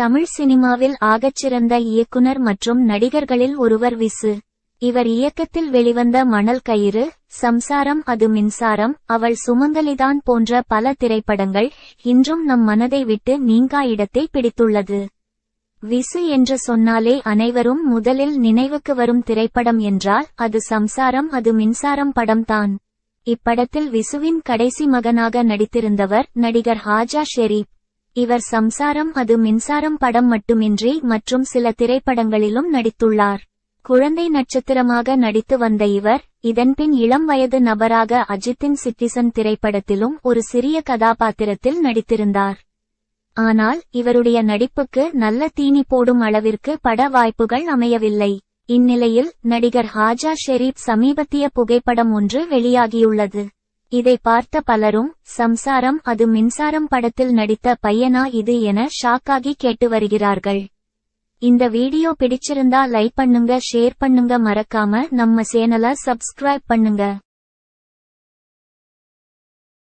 தமிழ் சினிமாவில் ஆகச்சிறந்த இயக்குனர் மற்றும் நடிகர்களில் ஒருவர் விசு. இவர் இயக்கத்தில் வெளிவந்த மணல் கயிறு சம்சாரம் அது மின்சாரம் அவள் சுமங்கலிதான் போன்ற பல திரைப்படங்கள் இன்றும் நம் மனதை விட்டு நீங்கா இடத்தை பிடித்துள்ளது. விசு என்று சொன்னாலே அனைவரும் முதலில் நினைவுக்கு வரும் திரைப்படம் என்றால் அது சம்சாரம் அது மின்சாரம் படம்தான் இப்படத்தில் விசுவின் கடைசி மகனாக நடித்திருந்தவர் நடிகர் ஹாஜா ஷெரீப். இவர் சம்சாரம் அது மின்சாரம் படம் மட்டுமின்றி மற்றும் சில திரைப்படங்களிலும் நடித்துள்ளார். குழந்தை நட்சத்திரமாக நடித்து வந்த இவர் இதன்பின் இளம் வயது நபராக அஜித்தின் சிட்டிசன் திரைப்படத்திலும் ஒரு சிறிய கதாபாத்திரத்தில் நடித்திருந்தார். ஆனால் இவருடைய நடிப்புக்கு நல்ல தீனி போடும் அளவிற்கு பட வாய்ப்புகள் அமையவில்லை. இந்நிலையில் நடிகர் ஹாஜா ஷெரீப் சமீபத்திய புகைப்படம் ஒன்று வெளியாகியுள்ளது. இதை பார்த்த பலரும் சம்சாரம் அது மின்சாரம் படத்தில் நடித்த பையனா இது என ஷாக்காகி கேட்டு வருகிறார்கள். இந்த வீடியோ பிடிச்சிருந்தா லைக் பண்ணுங்க ஷேர் பண்ணுங்க மறக்காம நம்ம சேனலை சப்ஸ்கிரைப் பண்ணுங்க.